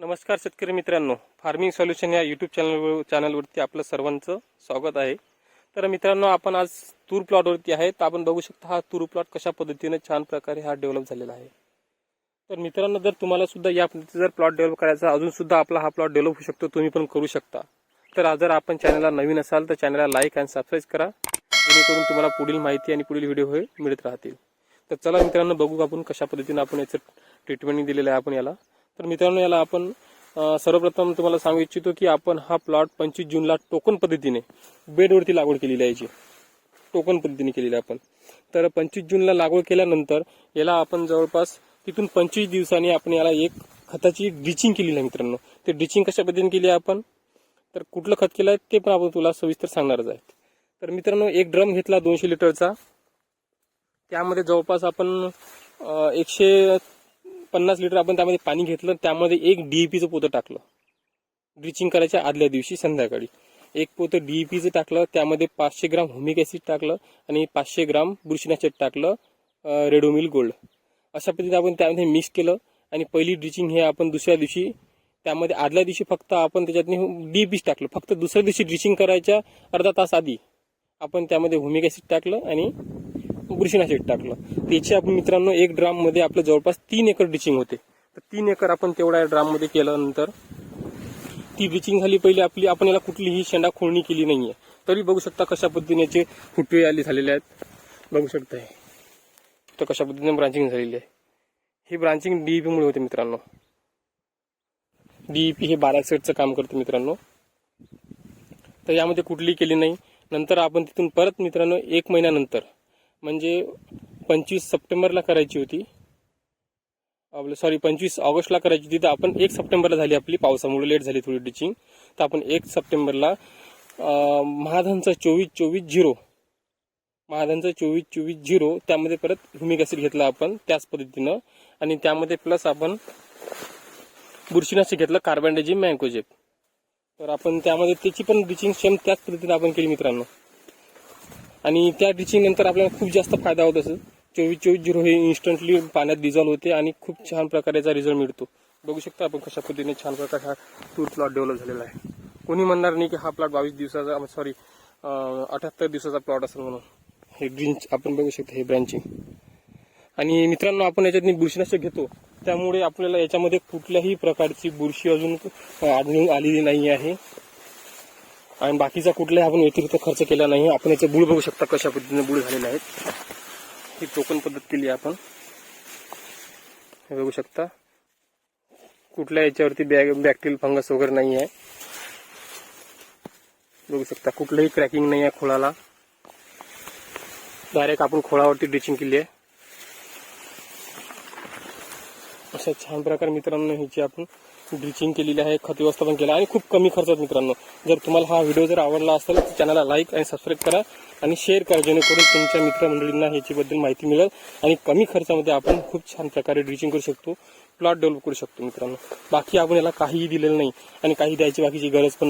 नमस्कार शेतकरी मित्रांनो. फार्मिंग सोल्युशन या यूट्यूब चॅनल चॅनलवरती आपलं सर्वांचं स्वागत आहे. तर मित्रांनो आपण आज तूर प्लॉटवरती आहे. तर आपण बघू शकता हा तूर प्लॉट कशा पद्धतीने छान प्रकारे हा डेव्हलप झालेला आहे. तर मित्रांनो जर तुम्हाला सुद्धा या पद्धतीचा जर प्लॉट डेव्हलप करायचा अजून सुद्धा आपला हा प्लॉट डेव्हलप होऊ शकतो तुम्ही पण करू शकता. तर आज जर आपण चॅनलला नवीन असाल तर चॅनलला लाईक आणि सबस्क्राईब करा. जेणेकरून तुम्हाला पुढील माहिती आणि पुढील व्हिडिओ हे मिळत राहतील. तर चला मित्रांनो बघू आपण कशा पद्धतीने आपण याचं ट्रीटमेंट दिलेलं आहे आपण याला. तर मित्रांनो याला आपण सर्वप्रथम तुम्हाला सांगू इच्छितो की आपण हा प्लॉट पंचवीस जूनला टोकन पद्धतीने बेडवरती लागवड केलेली आहे याची टोकन पद्धतीने केलेली आहे आपण. तर पंचवीस जूनला लागवड केल्यानंतर याला आपण जवळपास तिथून पंचवीस दिवसांनी आपण याला एक खताची ड्रिचिंग केलेली आहे मित्रांनो. ते ड्रिचिंग कशा पद्धतीने केली आहे आपण? तर कुठलं खत केलं आहे ते पण आपण तुला सविस्तर सांगणारच आहे. तर मित्रांनो एक ड्रम घेतला दोनशे लिटरचा. त्यामध्ये जवळपास आपण एकशे पन्नास लिटर आपण त्यामध्ये पाणी घेतलं त्यामध्ये एक डीईपीचं पोतं टाकलं. ड्रिचिंग करायच्या आदल्या दिवशी संध्याकाळी. एक पोतं डीईपीचं टाकलं त्यामध्ये पाचशे ग्राम होमिक ॲसिड टाकलं आणि पाचशे ग्राम बुरशीनाशक टाकलं रेडोमिल गोल्ड अशा पद्धतीने आपण त्यामध्ये मिक्स केलं आणि पहिली ड्रिचिंग हे आपण दुसऱ्या दिवशी त्यामध्ये आदल्या दिवशी फक्त आपण त्याच्यात डीपीच टाकलं. फक्त दुसऱ्या दिवशी ड्रिचिंग करायच्या अर्धा तास आधी आपण त्यामध्ये होमिक ॲसिड टाकलं आणि बुरशीनाशक टाकलं. त्याची आपण मित्रांनो एक ड्राममध्ये आपलं जवळपास तीन एकर डिचिंग होते. तर तीन एकर आपण तेवढ्या ड्राममध्ये केल्यानंतर ती ब्लिचिंग झाली पहिले आपली आपण याला कुठलीही शेंडा खोळणी केली नाहीये. तरी बघू शकता कशा पद्धतीने याचे फुटवे आले झालेले आहेत. बघू शकता तर कशा पद्धतीने ब्रांचिंग झालेली आहे. ही ब्रांचिंग डीईपी मुळे होते मित्रांनो. डीईपी हे बारा सेटचं काम करते मित्रांनो. तर यामध्ये कुठली केली नाही. नंतर आपण तिथून परत मित्रांनो एक महिन्यानंतर म्हणजे पंचवीस सप्टेंबरला करायची होती. आपलं सॉरी पंचवीस ऑगस्टला करायची होती. तर आपण एक सप्टेंबरला झाली आपली पावसामुळे लेट झाली थोडी टिचिंग तर आपण एक सप्टेंबरला महाधनचा चोवीस चोवीस झिरो महाधनचा चोवीस चोवीस झिरो त्यामध्ये परत ह्युमिक ॲसिड घेतला आपण त्याच पद्धतीनं. आणि त्यामध्ये प्लस आपण बुरशीनाशी घेतलं कार्बन कार्बनडायझिम मँकोजेप तर आपण त्यामध्ये त्याची पण ब्लिचिंग सेम त्याच पद्धतीनं आपण केली मित्रांनो. आणि त्या ड्रिचिंग नंतर आपल्याला खूप जास्त फायदा होत असेल. चोवीस चोवीस झिरो हे इन्स्टंटली पाण्यात डिझॉल्व होते आणि खूप छान प्रकारेचा रिझल्ट मिळतो. बघू शकता आपण कशा पद्धतीने छान प्रकारे हा टूर प्लॉट डेव्हलप झालेला आहे. कोणी म्हणणार नाही की हा प्लॉट बावीस दिवसाचा सॉरी अठ्याहत्तर दिवसाचा प्लॉट असेल म्हणून. हे ग्रीन आपण बघू शकतो हे ब्रँचिंग आणि मित्रांनो आपण याच्यात बुरशीनाशक घेतो. त्यामुळे आपल्याला याच्यामध्ये कुठल्याही प्रकारची बुरशी अजून आढळून आलेली नाही आहे. आणि बाकीचा कुठलाही आपण व्यतिरिक्त खर्च केला नाही. आपण याचे बुळ बघू शकता कशा पद्धतीने बुळ झालेले आहेत. ही टोकन पद्धत केली आहे आपण. हे बघू शकता. कुठल्या याच्यावरती बॅग बॅक्टेरियल फंगस वगैरे नाही आहे. बघू शकता. कुठलंही क्रॅकिंग नाही आहे खोळाला डायरेक्ट आपण खोळावरती ड्रिचिंग केली आहे. अशा छान प्रकारे मित्रांनो ह्याची आपण ड्रिचिंग केलेली आहे खत व्यवस्थापन केलं आणि खूप कमी खर्चात मित्रांनो. जर तुम्हाला हा व्हिडिओ जर आवडला असेल तर चॅनलला लाईक आणि सबस्क्राईब करा आणि शेअर करा जेणेकरून तुमच्या मित्रमंडळींना ह्याच्याबद्दल माहिती मिळेल आणि कमी खर्चामध्ये आपण खूप छान प्रकारे ड्रिचिंग करू शकतो प्लॉट डेव्हलप करू शकतो मित्रांनो. बाकी आपण याला काहीही दिलेलं नाही आणि काही द्यायची बाकीची गरज पण